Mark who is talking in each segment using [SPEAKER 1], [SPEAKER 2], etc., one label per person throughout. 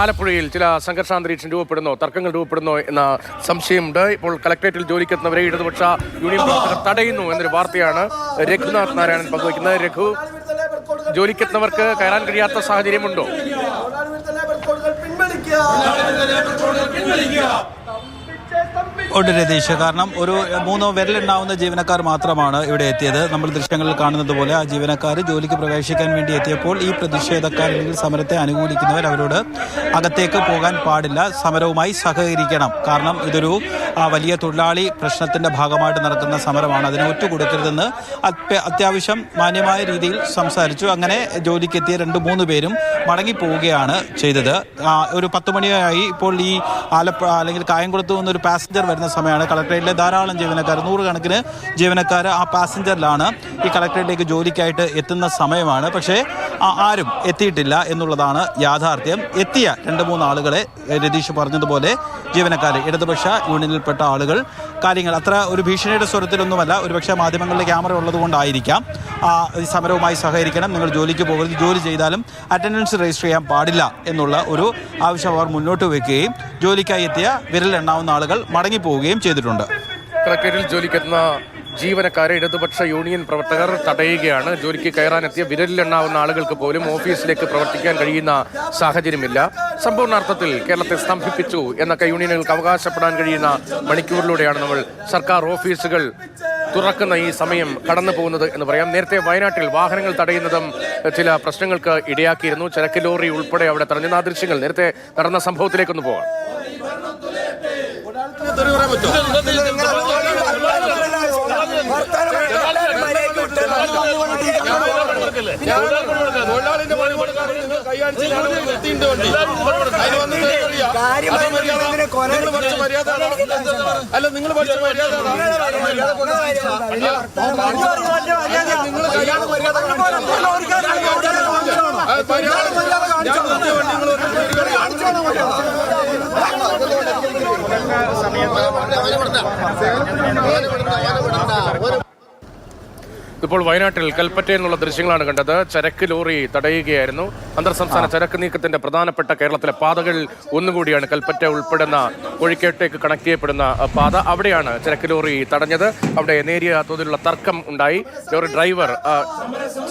[SPEAKER 1] ആലപ്പുഴയിൽ ചില സംഘർഷാന്തരീക്ഷം രൂപപ്പെടുന്നു തർക്കങ്ങൾ രൂപപ്പെടുന്നു എന്ന സംശയമുണ്ട്. ഇപ്പോൾ കളക്ടറേറ്റിൽ ജോലിക്കെത്തുന്നവരെ ഇടതുപക്ഷ യൂണിയൻ പ്രവർത്തകർ തടയുന്നു എന്നൊരു വാർത്തയാണ് രഘുനാഥ് നാരായണൻ പങ്കുവയ്ക്കുന്നത്. രഘു ജോലിക്കെത്തുന്നവർക്ക് കയറാൻ കഴിയാത്ത സാഹചര്യമുണ്ടോ?
[SPEAKER 2] ഉണ്ട് രതീഷ്. കാരണം ഒരു മൂന്നോ വിരലുണ്ടാവുന്ന ജീവനക്കാർ മാത്രമാണ് ഇവിടെ എത്തിയത്. നമ്മൾ ദൃശ്യങ്ങളിൽ കാണുന്നത് പോലെ ആ ജീവനക്കാർ ജോലിക്ക് പ്രവേശിക്കാൻ വേണ്ടി എത്തിയപ്പോൾ ഈ പ്രതിഷേധക്കാർ അല്ലെങ്കിൽ സമരത്തെ അനുകൂലിക്കുന്നവർ അവരോട് അകത്തേക്ക് പോകാൻ പാടില്ല സമരവുമായി സഹകരിക്കണം. കാരണം ഇതൊരു ആ, വലിയ തൊഴിലാളി പ്രശ്നത്തിന്റെ ഭാഗമായിട്ട് നടക്കുന്ന സമരമാണ്. അതിനെ ഒറ്റുകൊടുക്കരുതെന്ന് കൊടുക്കരുതെന്ന് അത്യാവശ്യം മാന്യമായ രീതിയിൽ സംസാരിച്ചു. അങ്ങനെ ജോലിക്കെത്തിയ രണ്ട് മൂന്ന് പേരും മടങ്ങിപ്പോവുകയാണ് ചെയ്തത്. ഒരു പത്ത് മണിയായി ഇപ്പോൾ ഈ ആലപ്പുഴ അല്ലെങ്കിൽ കായംകുളത്ത് നിന്ന് ഒരു പാസഞ്ചർ വരുന്ന സമയമാണ്. കളക്ടറേറ്റിലെ ധാരാളം ജീവനക്കാർ നൂറുകണക്കിന് ജീവനക്കാർ ആ പാസഞ്ചറിലാണ് ഈ കളക്ടറേറ്റിലേക്ക് ജോലിക്കായിട്ട് എത്തുന്ന സമയമാണ്. പക്ഷേ ആരും എത്തിയിട്ടില്ല എന്നുള്ളതാണ് യാഥാർത്ഥ്യം. എത്തിയ രണ്ട് മൂന്ന് ആളുകളെ രതീഷ് പറഞ്ഞതുപോലെ ജീവനക്കാർ ഇടതുപക്ഷ യൂണിയനിൽപ്പെട്ട ആളുകൾ. കാര്യങ്ങൾ അത്ര ഒരു ഭീഷണിയുടെ സ്വരത്തിലൊന്നുമല്ല. ഒരുപക്ഷെ മാധ്യമങ്ങളിലെ ക്യാമറ ഉള്ളത് കൊണ്ടായിരിക്കാം ഈ സമരവുമായി സഹകരിക്കണം. നിങ്ങൾ ജോലിക്ക് പോകരുത്. ജോലി ചെയ്താലും അറ്റൻഡൻസ് രജിസ്റ്റർ ചെയ്യാൻ പാടില്ല എന്നുള്ള ഒരു ആവശ്യം അവർ മുന്നോട്ട് വയ്ക്കുകയും ജോലിക്കായി എത്തിയ വിരലെണ്ണാവുന്ന ആളുകൾ മടങ്ങിപ്പോവുകയും ചെയ്തിട്ടുണ്ട്.
[SPEAKER 1] ക്രിക്കറ്റിൽ ജോലിക്കെത്തുന്ന ജീവനക്കാരെ ഇടതുപക്ഷ യൂണിയൻ പ്രവർത്തകർ തടയുകയാണ്. ജോലിക്ക് കയറാനെത്തിയ വിരലിലെണ്ണാവുന്ന ആളുകൾക്ക് പോലും ഓഫീസിലേക്ക് പ്രവർത്തിക്കാൻ കഴിയുന്ന സാഹചര്യമില്ല. സമ്പൂർണാർത്ഥത്തിൽ കേരളത്തെ സ്തംഭിപ്പിച്ചു എന്നൊക്കെ യൂണിയനുകൾക്ക് അവകാശപ്പെടാൻ കഴിയുന്ന മണിക്കൂറിലൂടെയാണ് നമ്മൾ സർക്കാർ ഓഫീസുകൾ തുറക്കുന്ന ഈ സമയം കടന്നു പോകുന്നത് എന്ന് പറയാം. നേരത്തെ വയനാട്ടിൽ വാഹനങ്ങൾ തടയുന്നതും ചില പ്രശ്നങ്ങൾക്ക് ഇടയാക്കിയിരുന്നു. ചരക്ക് ലോറി ഉൾപ്പെടെ അവിടെ തടഞ്ഞ. ദൃശ്യങ്ങൾ നേരത്തെ നടന്ന സംഭവത്തിലേക്കൊന്ന് പോവാം
[SPEAKER 3] തൊഴിലാളിന്റെ പണി കൊടുക്കാൻ നിങ്ങൾ കൈകാണിച്ചിട്ടാണ് എത്തിയിട്ട് വണ്ടി അതിന് വന്ന് അറിയാം നിങ്ങൾ പഠിച്ച മര്യാദ അല്ല നിങ്ങൾ പഠിച്ച മര്യാദ നിങ്ങൾ കൈയാണ് മര്യാദ
[SPEAKER 1] ഇപ്പോൾ വയനാട്ടിൽ കൽപ്പറ്റയിൽ നിന്നുള്ള ദൃശ്യങ്ങളാണ് കണ്ടത്. ചരക്ക് ലോറി തടയുകയായിരുന്നു. അന്തർ സംസ്ഥാന ചരക്ക് നീക്കത്തിന്റെ പ്രധാനപ്പെട്ട കേരളത്തിലെ പാതകളിൽ ഒന്നുകൂടിയാണ് കൽപ്പറ്റ ഉൾപ്പെടുന്ന കോഴിക്കോട്ടേക്ക് കണക്ട് ചെയ്യപ്പെടുന്ന പാത. അവിടെയാണ് ചരക്ക് ലോറി തടഞ്ഞത്. അവിടെ നേരിയ തോതിലുള്ള തർക്കം ഉണ്ടായി. ലോറി ഡ്രൈവർ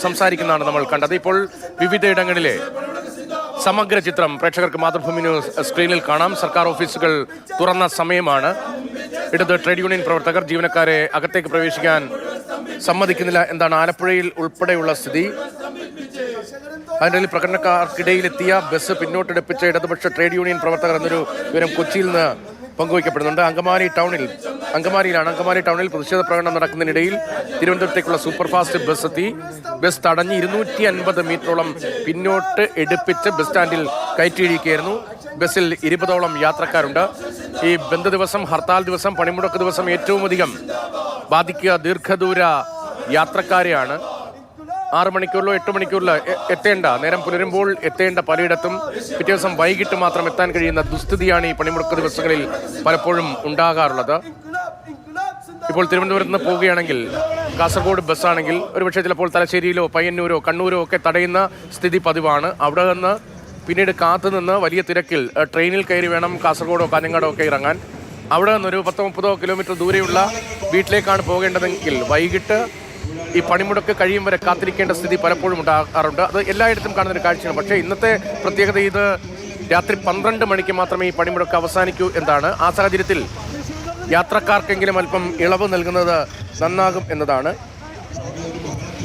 [SPEAKER 1] സംസാരിക്കുന്നതാണ് നമ്മൾ കണ്ടത്. ഇപ്പോൾ വിവിധയിടങ്ങളിലെ സമഗ്ര ചിത്രം പ്രേക്ഷകർക്ക് മാതൃഭൂമി ന്യൂസ് സ്ക്രീനിൽ കാണാം. സർക്കാർ ഓഫീസുകൾ തുറന്ന സമയമാണ്. ഇടത് ട്രേഡ് യൂണിയൻ പ്രവർത്തകർ ജീവനക്കാരെ അകത്തേക്ക് പ്രവേശിക്കാൻ സമ്മതിക്കുന്നില്ല എന്താണ് ആലപ്പുഴയിൽ ഉൾപ്പെടെയുള്ള സ്ഥിതി. അതിനിടയിൽ പ്രകടനക്കാർക്കിടയിലെത്തിയ ബസ് പിന്നോട്ടെടുപ്പിച്ച ഇടതുപക്ഷ ട്രേഡ് യൂണിയൻ പ്രവർത്തകർ എന്നൊരു വിവരം കൊച്ചിയിൽ നിന്ന് പങ്കുവയ്ക്കപ്പെടുന്നുണ്ട്. അങ്കമാലി ടൗണിൽ അങ്കമാലിയിലാണ്. അങ്കമാലി ടൗണിൽ പ്രതിഷേധ പ്രകടനം നടക്കുന്നതിനിടയിൽ തിരുവനന്തപുരത്തേക്കുള്ള സൂപ്പർഫാസ്റ്റ് ബസ് എത്തി. ബസ് തടഞ്ഞ് ഇരുന്നൂറ്റി അൻപത് മീറ്ററോളം പിന്നോട്ട് എടുപ്പിച്ച് ബസ് സ്റ്റാൻഡിൽ കയറ്റിയിരിക്കുകയായിരുന്നു ബസ്സിൽ ഇരുപതോളം യാത്രക്കാരുണ്ട്. ഈ ബന്ധ ദിവസം ഹർത്താൽ ദിവസം പണിമുടക്ക് ദിവസം ഏറ്റവും അധികം ബാധിക്കുക ദീർഘദൂര യാത്രക്കാരെയാണ്. ആറു മണിക്കൂറിലോ എട്ട് മണിക്കൂറിലോ എത്തേണ്ട നേരം പുലരുമ്പോൾ എത്തേണ്ട പലയിടത്തും പിറ്റേ ദിവസം വൈകിട്ട് മാത്രം എത്താൻ കഴിയുന്ന ദുസ്ഥിതിയാണ് ഈ പണിമുടക്ക് ദിവസങ്ങളിൽ പലപ്പോഴും ഉണ്ടാകാറുള്ളത്. ഇപ്പോൾ തിരുവനന്തപുരത്ത് നിന്ന് പോവുകയാണെങ്കിൽ കാസർഗോഡ് ബസ്സാണെങ്കിൽ ഒരുപക്ഷെ ചിലപ്പോൾ തലശ്ശേരിയിലോ പയ്യന്നൂരോ കണ്ണൂരോ ഒക്കെ തടയുന്ന സ്ഥിതി പതിവാണ്. അവിടെ നിന്ന് പിന്നീട് കാത്തുനിന്ന് വലിയ തിരക്കിൽ ട്രെയിനിൽ കയറി വേണം കാസർഗോഡോ കാഞ്ഞങ്ങാടോ ഒക്കെ ഇറങ്ങാൻ. അവിടെ നിന്നൊരു പത്തോ മുപ്പതോ കിലോമീറ്റർ ദൂരെയുള്ള വീട്ടിലേക്കാണ് പോകേണ്ടതെങ്കിൽ വൈകിട്ട് ഈ പണിമുടക്ക് കഴിയും വരെ കാത്തിരിക്കേണ്ട സ്ഥിതി പലപ്പോഴും ഉണ്ടാകാറുണ്ട്. അത് എല്ലായിടത്തും കാണുന്നൊരു കാഴ്ചയാണ്. പക്ഷേ ഇന്നത്തെ പ്രത്യേകത ഇത് രാത്രി പന്ത്രണ്ട് മണിക്ക് മാത്രമേ ഈ പണിമുടക്ക് അവസാനിക്കൂ എന്നാണ്. ആ സാഹചര്യത്തിൽ യാത്രക്കാർക്കെങ്കിലും അല്പം ഇളവ് നൽകുന്നത് നന്നാകും എന്നതാണ്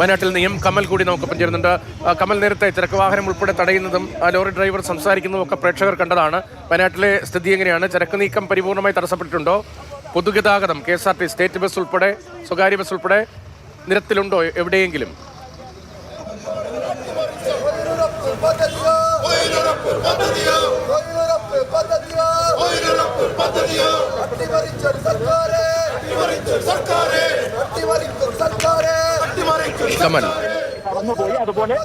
[SPEAKER 1] വയനാട്ടിൽ നിന്ന് കമൽ കൂടി നമുക്കൊപ്പം ചേരുന്നുണ്ട് കമൽ നേരത്തെ ചരക്ക് വാഹനം ഉൾപ്പെടെ തടയുന്നതും ലോറി ഡ്രൈവർ സംസാരിക്കുന്നതും ഒക്കെ പ്രേക്ഷകർ കണ്ടതാണ് വയനാട്ടിലെ സ്ഥിതി എങ്ങനെയാണ് ചരക്ക് നീക്കം പരിപൂർണമായി തടസ്സപ്പെട്ടിട്ടുണ്ടോ പൊതുഗതാഗതം K S R T state bus ഉൾപ്പെടെ സ്വകാര്യ ബസ് ഉൾപ്പെടെ നിരത്തിലുണ്ടോ എവിടെയെങ്കിലും കമൽ.
[SPEAKER 4] പോയി അതുപോലെ